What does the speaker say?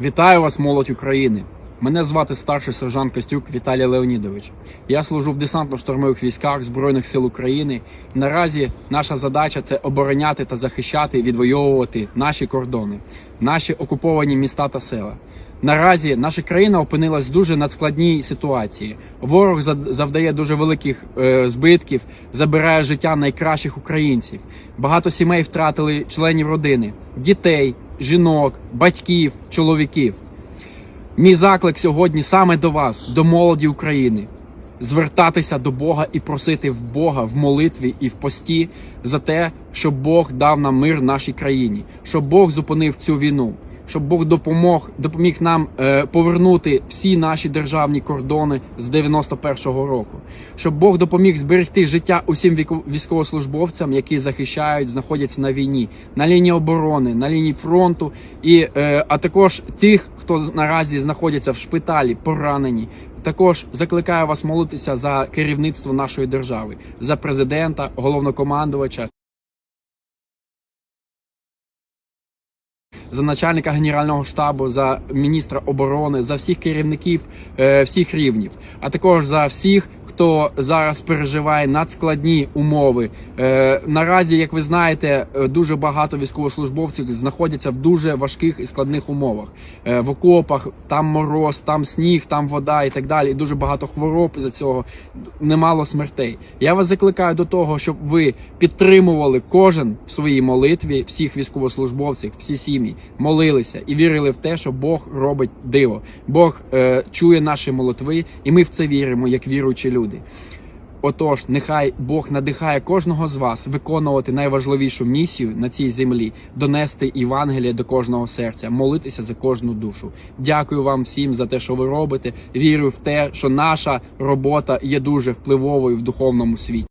Вітаю вас, молодь України! Мене звати старший сержант Костюк Віталій Леонідович. Я служу в десантно-штурмових військах Збройних сил України. Наразі наша задача це обороняти та захищати відвоювати наші кордони, наші окуповані міста та села. Наразі наша країна опинилась в дуже надскладній ситуації. Ворог завдає дуже великих е, збитків, забирає життя найкращих українців. Багато сімей втратили членів родини, дітей, жінок, батьків, чоловіків. Мій заклик сьогодні саме до вас, до молоді України, звертатися до Бога і просити в Бога в молитві і в пості за те, щоб Бог дав нам мир нашій країні, щоб Бог зупинив цю війну, щоб Бог допомог, допоміг нам е, повернути всі наші державні кордони з 91-го року, щоб Бог допоміг зберегти життя усім військовослужбовцям, які захищають, знаходяться на війні, на лінії оборони, на лінії фронту, і е, а також тих, хто наразі знаходяться в шпиталі, поранені. Також закликаю вас молитися за керівництво нашої держави, за президента, головнокомандувача. За начальника генерального штабу, за міністра оборони, за всіх керівників е, всіх рівнів, а також за всіх, хто зараз переживає надскладні умови. Е, наразі, як ви знаєте, е, дуже багато військовослужбовців знаходяться в дуже важких і складних умовах. Е, в окопах там мороз, там сніг, там вода і так далі. І дуже багато хвороб із-за цього, немало смертей. Я вас закликаю до того, щоб ви підтримували кожен в своїй молитві всіх військовослужбовців, всі сім'ї, молилися і вірили в те, що Бог робить диво. Бог е, чує наші молитви, і ми в це віримо, як віруючі люди. Отож, нехай Бог надихає кожного з вас виконувати найважливішу місію на цій землі, донести Євангеліє до кожного серця, молитися за кожну душу. Дякую вам всім за те, що ви робите. Вірю в те, що наша робота є дуже впливовою в духовному світі.